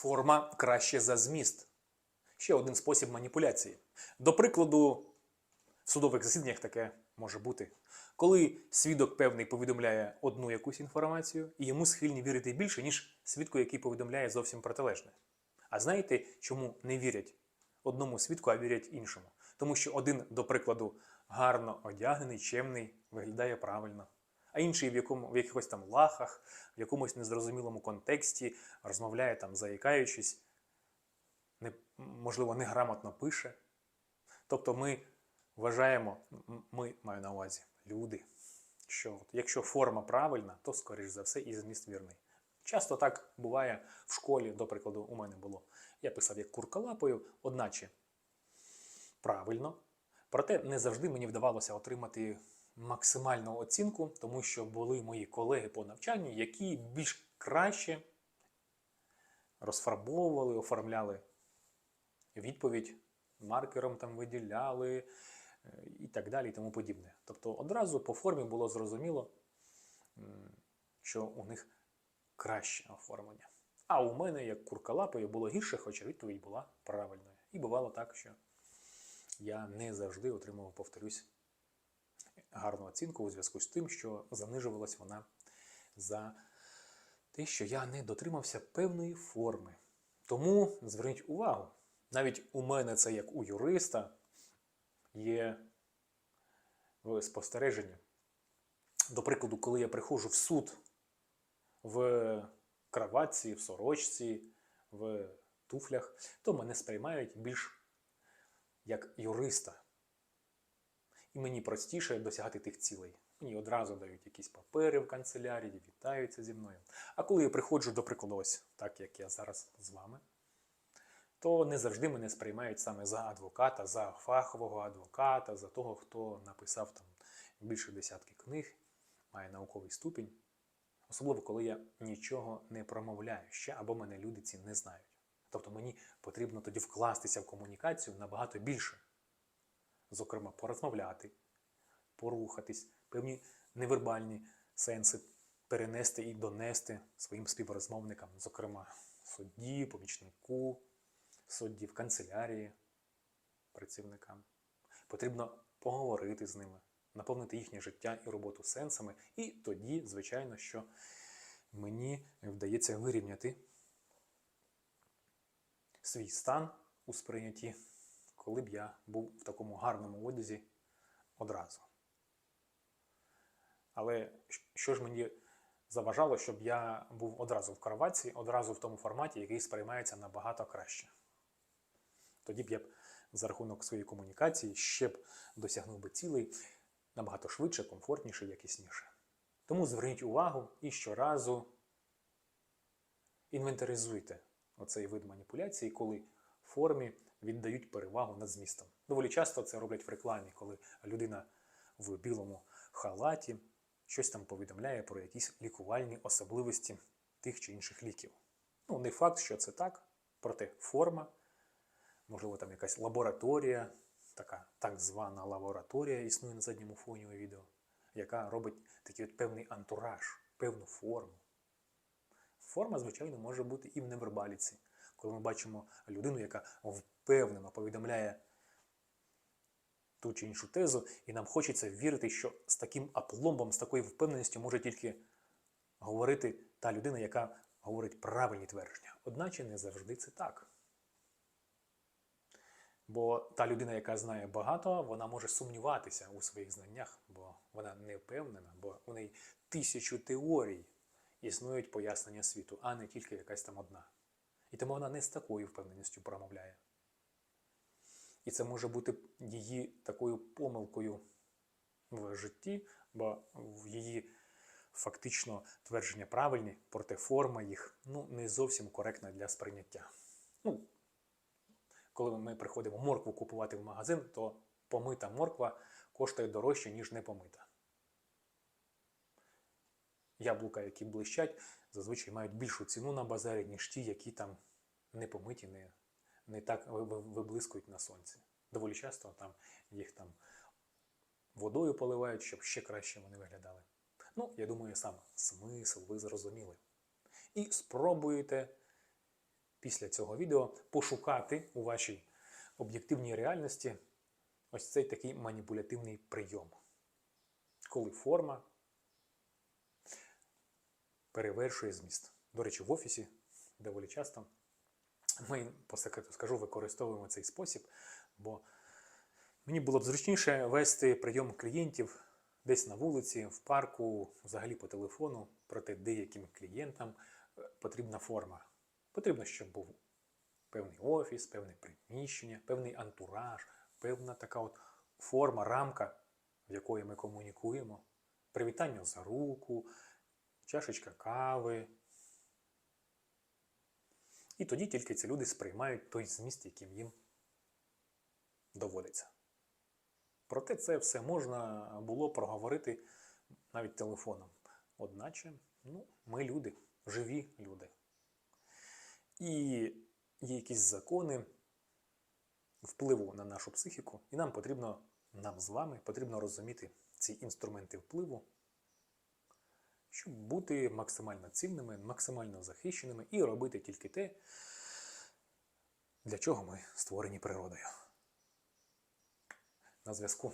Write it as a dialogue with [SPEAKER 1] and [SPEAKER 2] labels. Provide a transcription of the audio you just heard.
[SPEAKER 1] Форма краще за зміст. Ще один спосіб маніпуляції. До прикладу, в судових засіданнях таке може бути. Коли свідок певний повідомляє одну якусь інформацію, і йому схильні вірити більше, ніж свідку, який повідомляє зовсім протилежне. А знаєте, чому не вірять одному свідку, а вірять іншому? Тому що один, до прикладу, гарно одягнений, чемний, виглядає правильно, а інший в, якому, в якихось там лахах, в якомусь незрозумілому контексті розмовляє там, заїкаючись, не, можливо, неграмотно пише. Тобто ми вважаємо, ми маю на увазі люди, що от якщо форма правильна, то скоріш за все і зміст вірний. Часто так буває в школі, до прикладу, у мене було. Я писав як курколапою, одначе правильно. Проте не завжди мені вдавалося отримати максимальну оцінку, тому що були мої колеги по навчанню, які більш краще розфарбовували, оформляли відповідь, маркером там виділяли е, і так далі, і тому подібне. Тобто одразу по формі було зрозуміло, що у них краще оформлення. А у мене, як куркалапою, було гірше, хоча відповідь була правильною. І бувало так, що я не завжди отримував, повторюсь, гарну оцінку у зв'язку з тим, що занижувалась вона за те, що я не дотримався певної форми. Тому зверніть увагу, навіть у мене це як у юриста є в спостереженні. До прикладу, коли я приходжу в суд в краватці, в сорочці, в туфлях, то мене сприймають більш як юриста. І мені простіше досягати тих цілей. Мені одразу дають якісь папери в канцелярії, вітаються зі мною. А коли я приходжу, до прикладу, ось так як я зараз з вами, то не завжди мене сприймають саме за адвоката, за фахового адвоката, за того, хто написав там більше десятки книг, має науковий ступінь. Особливо, коли я нічого не промовляю ще або мене люди ці не знають. Тобто мені потрібно тоді вкластися в комунікацію набагато більше. Зокрема, порозмовляти, порухатись, певні невербальні сенси перенести і донести своїм співрозмовникам, зокрема, судді, помічнику, судді в канцелярії, працівникам. Потрібно поговорити з ними, наповнити їхнє життя і роботу сенсами, і тоді, звичайно, що мені вдається вирівняти свій стан у сприйнятті, коли б я був в такому гарному одязі одразу. Але що ж мені заважало, щоб я був одразу в кроватці, одразу в тому форматі, який сприймається набагато краще. Тоді б я б за рахунок своєї комунікації ще б досягнув би цілей набагато швидше, комфортніше, якісніше. Тому зверніть увагу і щоразу інвентаризуйте оцей вид маніпуляції, коли в формі віддають перевагу над змістом. Доволі часто це роблять в рекламі, коли людина в білому халаті щось там повідомляє про якісь лікувальні особливості тих чи інших ліків. Ну, не факт, що це так, проте форма, можливо, там якась лабораторія, така так звана лабораторія існує на задньому фоні у відео, яка робить такий от певний антураж, певну форму. Форма, звичайно, може бути і в невербаліці, коли ми бачимо людину, яка впевнено повідомляє ту чи іншу тезу, і нам хочеться вірити, що з таким апломбом, з такою впевненістю може тільки говорити та людина, яка говорить правильні твердження. Одначе не завжди це так. Бо та людина, яка знає багато, вона може сумніватися у своїх знаннях, бо вона не впевнена, бо у неї тисячу теорій існують пояснення світу, а не тільки якась там одна. І тому вона не з такою впевненістю промовляє. І це може бути її такою помилкою в житті, бо в її фактично твердження правильні, проте форма їх ну, не зовсім коректна для сприйняття. Ну, коли ми приходимо моркву купувати в магазин, то помита морква коштує дорожче, ніж не помита. Яблука, які блищать, зазвичай мають більшу ціну на базарі, ніж ті, які там не помиті, не, не так ви- ви- виблискують на сонці. Доволі часто там їх там водою поливають, щоб ще краще вони виглядали. Ну, я думаю, сам смисл ви зрозуміли. І спробуйте після цього відео пошукати у вашій об'єктивній реальності ось цей такий маніпулятивний прийом, коли форма перевершує зміст. До речі, в офісі доволі часто ми, по секрету скажу, використовуємо цей спосіб, бо мені було б зручніше вести прийом клієнтів десь на вулиці, в парку, взагалі по телефону, проте деяким клієнтам е, потрібна форма. Потрібно, щоб був певний офіс, певне приміщення, певний антураж, певна така от форма, рамка, в якої ми комунікуємо, привітання за руку, чашечка кави. І тоді тільки ці люди сприймають той зміст, яким їм доводиться. Проте це все можна було проговорити навіть телефоном. Одначе, ну, ми люди, живі люди. І є якісь закони впливу на нашу психіку, і нам потрібно, нам з вами потрібно розуміти ці інструменти впливу, щоб бути максимально цінними, максимально захищеними і робити тільки те, для чого ми створені природою. На зв'язку.